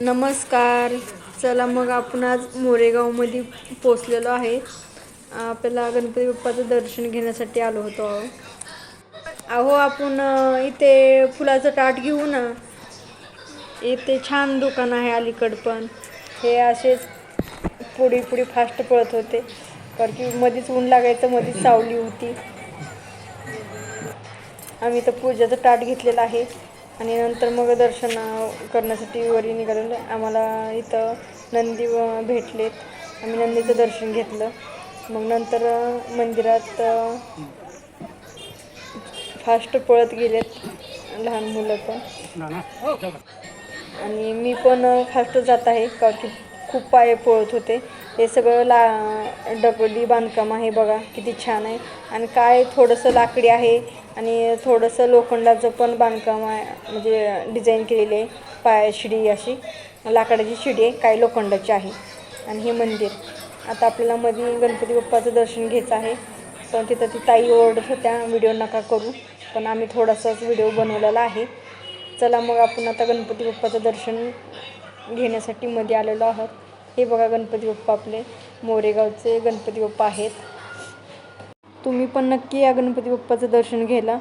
नमस्कार. चला मग आपण आज मोरेगावमध्ये पोचलेलो आहे. आपल्याला गणपती बाप्पाचं दर्शन घेण्यासाठी आलो होतो. अहो अहो आपण इथे फुलाचं ताट घेऊ ना. इथे छान दुकान आहे अलीकड पण. हे असेच पुढे पुढे फास्ट पळत होते. कारण की मध्येच ऊन लागायचं मध्येच सावली होती. आम्ही तर पूजाचं ताट घेतलेलं आहे. आणि नंतर मग दर्शन करण्यासाठी वरी निघालेलो. आम्हाला इथं नंदी भेटलेत. आम्ही नंदीचं दर्शन घेतलं. मग नंतर मंदिरात फास्ट पळत गेलेत. लहान मुलं पण. आणि मी पण फास्ट जात आहे कारण की खूप पाय पळत होते. हे सगळं ला दगडी बांधकाम आहे बघा किती छान आहे. आणि काय थोडंसं लाकडी आहे आणि थोडंसं लोखंडाचं पण बांधकाम आहे म्हणजे डिझाईन केलेली आहे पाय शिडी अशी लाकडाची शिडी आहे काय लोखंडाची आहे. आणि हे मंदिर. आता आपल्याला मध्ये गणपती बाप्पाचं दर्शन घ्यायचं आहे. पण तिथं ती ताई ओरडत होत्या व्हिडिओ नका करू. पण आम्ही थोडासाच व्हिडिओ बनवलेला आहे. चला मग आपण आता गणपती बाप्पाचं दर्शन घेण्यासाठी मध्ये आलेलो आहोत. हे बघा गणपती बाप्पा आपले. मोरेगावचे गणपती बाप्पा आहेत. तुम्ही पण नक्की या गणपती बाप्पाचं दर्शन घ्यायला.